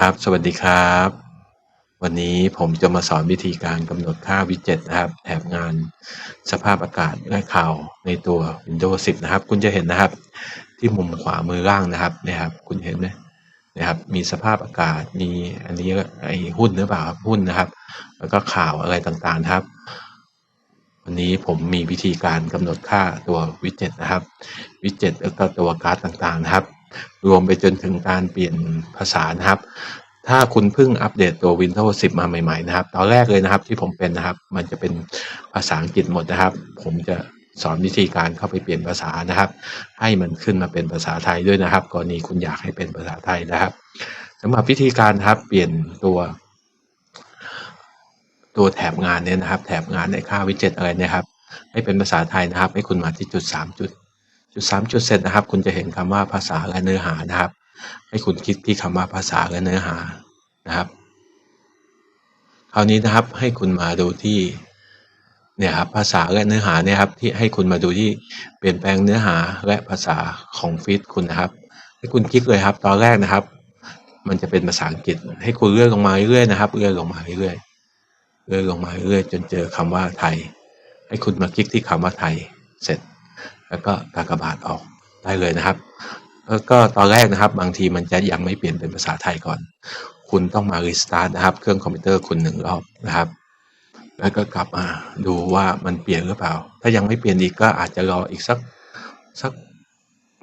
ครับ สวัสดีครับ วันนี้ผมจะมาสอนวิธีการกำหนดค่าวิดเจ็ตนะครับ แถบงานสภาพอากาศและข่าวในตัว Windows 10 นะครับ คุณจะเห็นนะครับ ที่มุมขวามือล่างนะครับนี่ยครับ คุณเห็นไหมนะครับ มีสภาพอากาศ มีอันนี้ไอ้หุ้นหรือเปล่าครับหุ้นนะครับ แล้วก็ข่าวอะไรต่างๆครับ วันนี้ผมมีวิธีการกำหนดค่าตัววิดเจ็ตนะครับ วิดเจ็ตแล้วก็ตัวการ์ดต่างๆนะครับ รวมไปจนถึงการเปลี่ยนภาษานะครับ ถ้าคุณเพิ่งอัปเดตตัว Windows 10 มาใหม่ๆนะครับ ตอนแรกเลยนะครับที่ผมเป็นนะครับ มันจะเป็นภาษาอังกฤษหมดนะครับ ผมจะสอนวิธีการเข้าไปเปลี่ยนภาษานะครับ ให้มันขึ้นมาเป็นภาษาไทยด้วยนะครับ กรณีคุณอยากให้เป็นภาษาไทยนะครับสำหรับวิธีการครับเปลี่ยนตัวตัวแถบงานเนี่ยนะครับ แถบงานในค่าวิดเจ็ตอะไรเนี่ยครับ ให้เป็นภาษาไทยนะครับ ให้คุณมาที่จุด 3 จุด จุด3จุดเสร็จนะครับ คุณจะเห็นคำว่าภาษาและเนื้อหานะครับ ให้คุณคลิกที่คำว่าภาษาและเนื้อหานะครับคราวนี้นะครับให้คุณมาดูที่เนี่ยครับภาษาและเนื้อหาเนี่ยครับที่ให้คุณมาดูที่เปลี่ยนแปลงเนื้อหาและภาษาของฟีดคุณนะครับ ให้คุณคลิกเลยครับตอนแรกนะครับ มันจะเป็นภาษาอังกฤษ ให้คุณเลื่อนลงมาเรื่อยๆนะครับเลื่อนลงมาเรื่อยๆเลื่อนลงมาเรื่อยๆจนเจอคำว่าไทย ให้คุณมาคลิกที่คำว่าไทยเสร็จ แล้วก็กากบาทออกได้เลยนะครับ แล้วก็ตอนแรกนะครับ บางทีมันจะยังไม่เปลี่ยนเป็นภาษาไทยก่อน คุณต้องมารีสตาร์ทนะครับ เครื่องคอมพิวเตอร์คุณหนึ่งรอบนะครับ แล้วก็กลับมาดูว่ามันเปลี่ยนหรือเปล่า ถ้ายังไม่เปลี่ยนอีกก็อาจจะรออีกสักสัก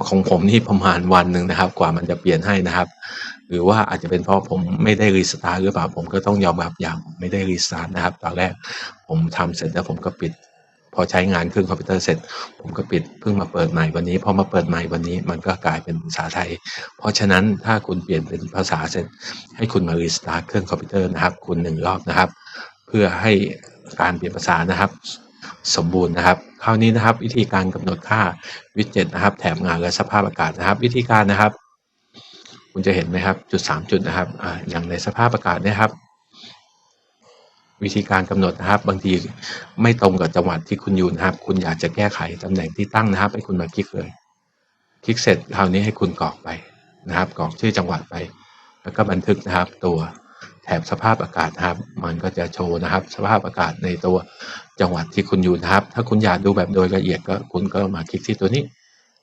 ของผมนี่ประมาณวันหนึ่งนะครับ กว่ามันจะเปลี่ยนให้นะครับ หรือว่าอาจจะเป็นเพราะผมไม่ได้รีสตาร์หรือเปล่าผมก็ต้องยอมรับอย่างไม่ได้รีสตาร์นะครับ ตอนแรกผมทำเสร็จแล้วผมก็ปิด พอใช้งานเครื่องคอมพิวเตอร์เสร็จ ผมก็ปิดเพิ่งมาเปิดใหม่วันนี้พอมาเปิดใหม่วันนี้มันก็กลายเป็นภาษาไทย เพราะฉะนั้นถ้าคุณเปลี่ยนเป็นภาษาเสร็จ ให้คุณมารีสตาร์ทเครื่องคอมพิวเตอร์นะครับ คุณหนึ่งรอบนะครับ เพื่อให้การเปลี่ยนภาษานะครับ สมบูรณ์นะครับคราวนี้นะครับ วิธีการกำหนดค่าวิดเจ็ตนะครับ แถบงานและสภาพอากาศนะครับ วิธีการนะครับ คุณจะเห็นไหมครับ จุดสามจุดนะครับออย่างในสภาพอากาศเนี่ยครับ วิธีการกำหนดนะครับ บางทีไม่ตรงกับจังหวัดที่คุณอยู่นะครับ คุณอยากจะแก้ไขตำแหน่งที่ตั้งนะครับให้คุณมาคลิกเลย คลิกเสร็จคราวนี้ให้คุณกรอกไปนะครับกรอกชื่อจังหวัดไป แล้วก็บันทึกนะครับตัวแถบสภาพอากาศนะครับ มันก็จะโชว์นะครับ สภาพอากาศในตัวจังหวัดที่คุณอยู่นะครับ ถ้าคุณอยากดูแบบโดยละเอียดก็คุณก็มาคลิกที่ตัวนี้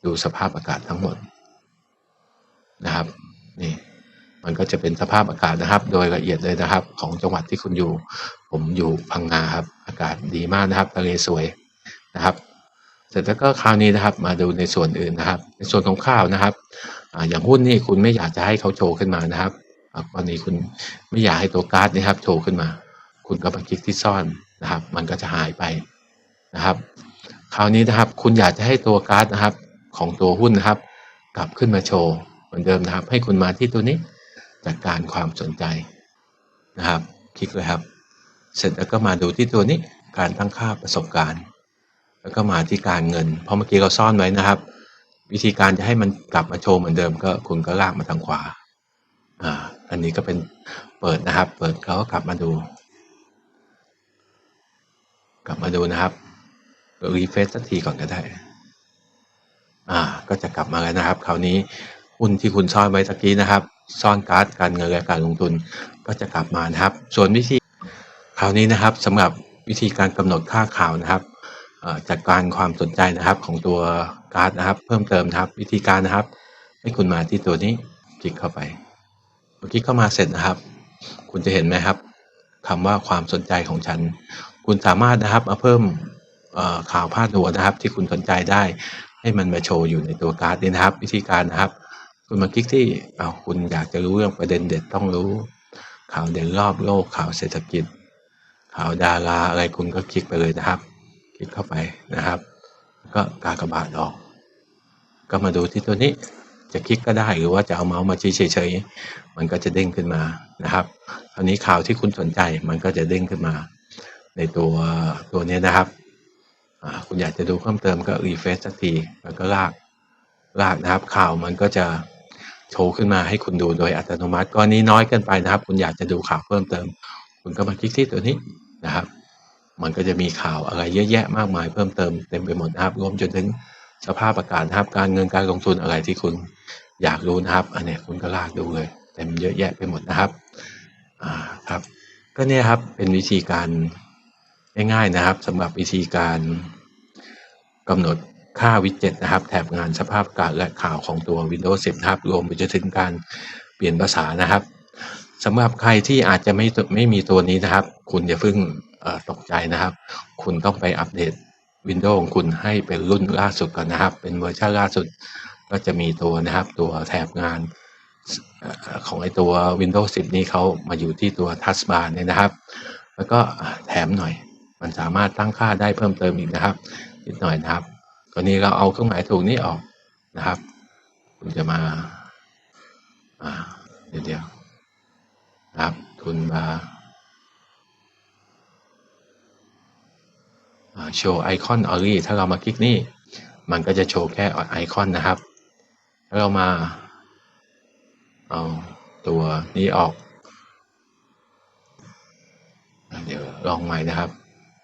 ดูสภาพอากาศทั้งหมดนะครับนี่ มันก็จะเป็นสภาพอากาศนะครับ โดยละเอียดเลยนะครับ ของจังหวัดที่คุณอยู่ ผมอยู่พังงาครับ อากาศดีมากนะครับทะเลสวยนะครับเสร็จแล้วก็คราวนี้นะครับ มาดูในส่วนอื่นนะครับ ในส่วนของข้าวนะครับออย่างหุ้นนี่คุณไม่อยากจะให้เขาโชว์ขึ้นมานะครับอ่าวันนี้คุณไม่อยากให้ตัวการ์ดนะครับโชว์ขึ้นมา คุณก็มาคลิกที่ซ่อนนะครับ มันก็จะหายไปนะครับ คราวนี้นะครับ คุณอยากจะให้ตัวการ์ดนะครับ ของตัวหุ้นนะครับ กลับขึ้นมาโชว์เหมือนเดิมนะครับ ให้คุณมาที่ตัวนี้ จัดการความสนใจนะครับ คลิกเลยครับ เสร็จแล้วก็มาดูที่ตัวนี้การตั้งค่าประสบการณ์ แล้วก็มาที่การเงิน เพราะเมื่อกี้เราซ่อนไว้นะครับ วิธีการจะให้มันกลับมาโชว์เหมือนเดิมก็คุณก็ลากมาทางขวาอ่าอันนี้ก็เป็นเปิดนะครับ เปิดเขาก็กลับมาดู กลับมาดูนะครับรีเฟซสักทีก่อนก็ได้ อ่า ก็จะกลับมาแล้วนะครับ คราวนี้หุ้นที่คุณซ่อนไว้ตะกี้นะครับ ซ่อนการ์ดการเงินและการลงทุนก็จะกลับมานะครับ ส่วนวิธีคราวนี้นะครับสำหรับวิธีการกำหนดค่าข่าวนะครับจัดการความสนใจนะครับของตัวการ์ดนะครับ เพิ่มเติมนะครับวิธีการนะครับ ให้คุณมาที่ตัวนี้คลิกเข้าไปเมื่อกี้เข้ามาเสร็จนะครับ คุณจะเห็นไหมครับคำว่าความสนใจของฉัน คุณสามารถนะครับมาเพิ่มข่าวพาดหัวนะครับ ที่คุณสนใจได้ ให้มันมาโชว์อยู่ในตัวการ์ดนี้นะครับ วิธีการนะครับ คุณมาคลิกที่เอาคุณอยากจะรู้เรื่องประเด็นเด็ดต้องรู้ ข่าวเด่นรอบโลกข่าวเศรษฐกิจ ข่าวดาราอะไรคุณก็คลิกไปเลยนะครับ คลิกเข้าไปนะครับ ก็กากบาทออก ก็มาดูที่ตัวนี้จะคลิกก็ได้หรือว่าจะเอาเมาส์มาชี้เฉยๆมันก็จะเด้งขึ้นมานะครับคราวนี้ข่าวที่คุณสนใจมันก็จะเด้งขึ้นมา ในตัวตัวนี้นะครับคุณอยากจะดูเพิ่มเติมก็รีเฟซสักทีแล้วก็ลากลากนะครับข่าวมันก็จะ โชว์ขึ้นมาให้คุณดูโดยอัตโนมัติก็นี้น้อยเกินไปนะครับ คุณอยากจะดูข่าวเพิ่มเติม คุณก็มาคลิกที่ตัวนี้นะครับ มันก็จะมีข่าวอะไรเยอะแยะมากมายเพิ่มเติมเต็มไปหมดนะครับรวมจนถึงสภาพอากาศนะครับการเงินการลงทุนอะไรที่คุณอยากรู้นะครับ อันนี้คุณก็ลากดูเลยเต็มเยอะแยะไปหมดนะครับอ่าครับ ก็เนี่ยครับเป็นวิธีการง่ายๆนะครับสำหรับวิธีการกำหนด ค่าวิดเจ็ตนะครับ แถบงานสภาพอากาศและข่าวของตัว Windows 10 นะครับ รวมไปจนถึงการเปลี่ยนภาษานะครับสำหรับใครที่อาจจะไม่ไม่มีตัวนี้นะครับ คุณอย่าเพิ่งตกใจนะครับ คุณต้องไปอัปเดต Windows ของคุณให้เป็นรุ่นล่าสุดก่อนนะครับ เป็นเวอร์ชันล่าสุดก็จะมีตัวนะครับ ตัวแถบงานของไอตัว Windows 10 นี้เขามาอยู่ที่ตัว Task Bar เนี่ยนะครับ แล้วก็แถมหน่อย มันสามารถตั้งค่าได้เพิ่มเติมอีกนะครับ นิดหน่อยนะครับ ตอนนี้เราเอาเครื่องหมายถูกนี้ออกนะครับคุณจะมาอ่าเดี๋ยวเดียวนะครับคุณมาโชว์ไอคอนออรี่ถ้าเรามาคลิกนี่ มันก็จะโชว์แค่ไอคอนนะครับ ถ้าเรามา เอาตัวนี้ออก เดี๋ยวลองใหม่นะครับ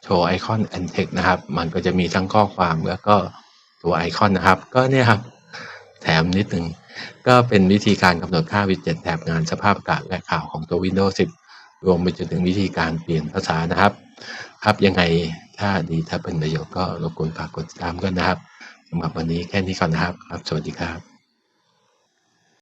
โชว์ไอคอน and text นะครับ มันก็จะมีทั้งข้อความแล้วก็ ตัวไอคอนนะครับ ก็เนี่ยครับ แถมนิดหนึ่งก็เป็นวิธีการกำหนดค่าวิดเจ็ตแถบงานสภาพอากาศและข่าวของตัว Windows 10 รวมไปจนถึงวิธีการเปลี่ยนภาษานะครับ ครับยังไงถ้าดีถ้าเป็นประโยชน์ก็รบกวนฝากกดติดตามกันนะครับสำหรับวันนี้แค่นี้ก่อนนะครับครับสวัสดีครับ